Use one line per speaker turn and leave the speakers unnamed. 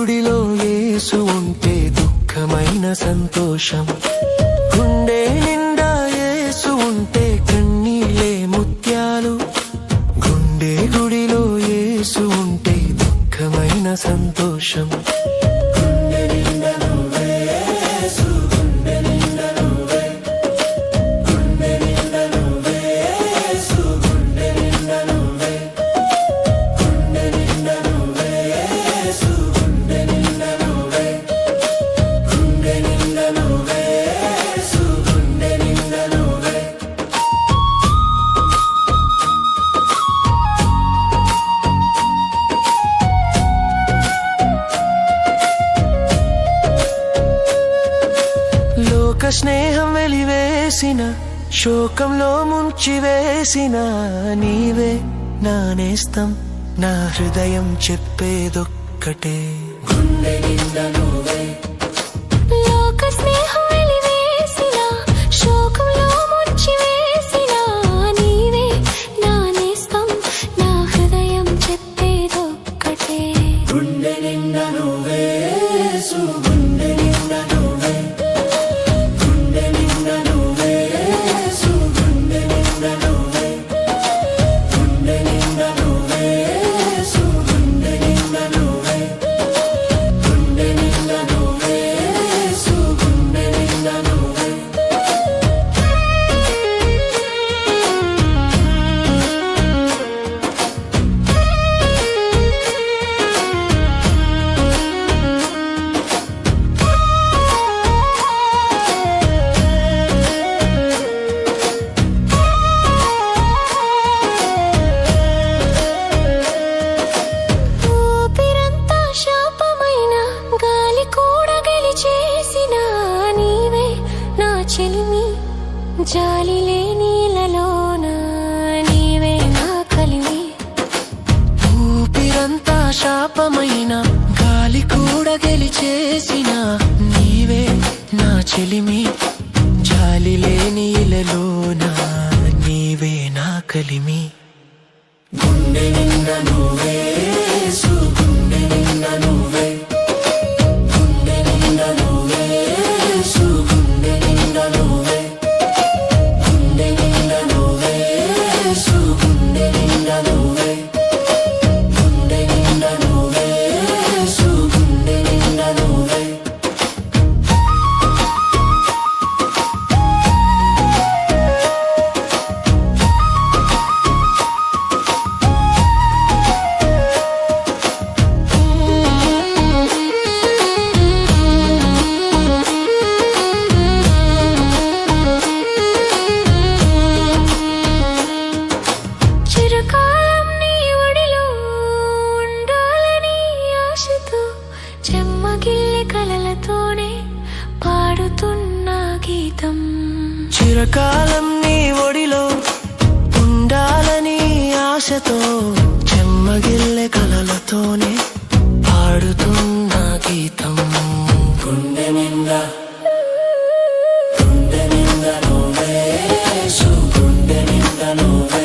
గుడిలో వేసు ఉంటే దుఃఖమైన సంతోషం. స్నేహం వెలివేసిన శోకంలో ముంచివేసిన నీవే నా నేస్తం నా హృదయం చెప్పేదొక్కటే. నువ్వే
చెలిమి జాలిలే నీలలోన నీవే నా
కలివి
ఊపిరంతా శాపమైన గాలి కూడా గెలిచేసిన నీవే నా చెలిమి. జాలిలే నీలలోన నీవే నా కలిమి.
గుండె నిండా నువ్వే జీవితం. చిరకాలం నీ ఒడిలో ఉండాలని ఆశతో చెమ్మగిల్లె కలలతోనే పాడుతున్న గీతం. గుండె నిండా గుండె నిండా నువ్వే గుండె నిండా నువ్వే